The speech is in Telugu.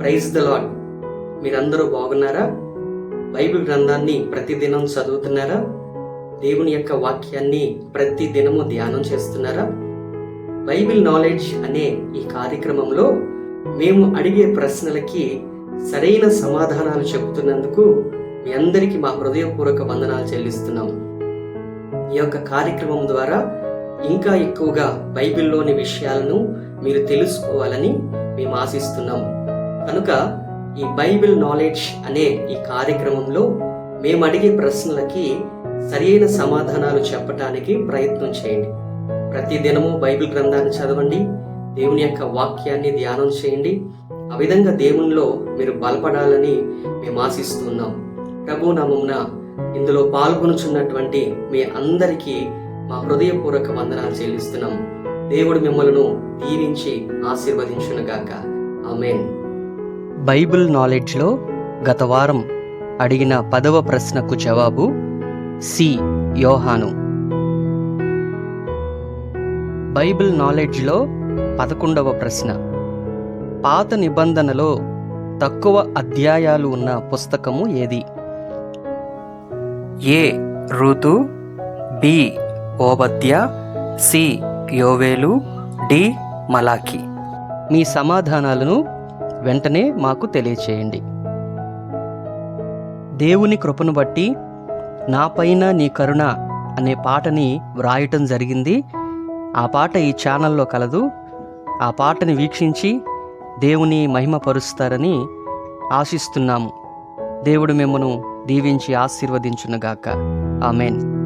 ప్రైజ్ ద లాడ్ మీరందరూ బాగున్నారా? బైబిల్ గ్రంథాన్ని ప్రతిదినం చదువుతున్నారా? దేవుని యొక్క వాక్యాన్ని ప్రతి దినము ధ్యానం చేస్తున్నారా? బైబిల్ నాలెడ్జ్ అనే ఈ కార్యక్రమంలో మేము అడిగే ప్రశ్నలకి సరైన సమాధానాలు చెబుతున్నందుకు మీ అందరికీ మా హృదయపూర్వక వందనాలు చెల్లిస్తున్నాము. ఈ యొక్క కార్యక్రమం ద్వారా ఇంకా ఎక్కువగా బైబిల్లోని విషయాలను మీరు తెలుసుకోవాలని మేము ఆశిస్తున్నాం కనుక ఈ బైబిల్ నాలెడ్జ్ అనే ఈ కార్యక్రమంలో మేము అడిగే ప్రశ్నలకి సరైన సమాధానాలు చెప్పటానికి ప్రయత్నం చేయండి. ప్రతి దినము బైబిల్ గ్రంథాన్ని చదవండి దేవుని యొక్క వాక్యాన్ని ధ్యానం చేయండి. ఆ విధంగా దేవునిలో మీరు బలపడాలని మేము ఆశిస్తున్నాం. ప్రభు నామమున ఇందులో పాల్గొనుచున్నటువంటి మీ అందరికీ మా హృదయపూర్వక వందనాలు చెల్లిస్తున్నాం. దేవుడు మిమ్మల్ని దీవించి ఆశీర్వదించునుగాక. ఆమెన్. బైబిల్ నాలెడ్జ్లో గత వారం అడిగిన పదవ ప్రశ్నకు జవాబు సి. యోహాను. బైబిల్ నాలెడ్జ్లో పదకొండవ ప్రశ్న. పాత నిబంధనలో తక్కువ అధ్యాయాలు ఉన్న పుస్తకము ఏది? ఏ. ఋతు బి. ఓబద్య సి. యోవేలు డి. మలాకి మీ సమాధానాలను వెంటనే మాకు తెలియచేయండి. దేవుని కృపను బట్టి నాపైన నీ కరుణ అనే పాటని వ్రాయటం జరిగింది. ఆ పాట ఈ ఛానల్లో కలదు. ఆ పాటని వీక్షించి దేవుని మహిమపరుస్తారని ఆశిస్తున్నాము. దేవుడు మిమ్మను దీవించి ఆశీర్వదించునుగాక. ఆమెన్.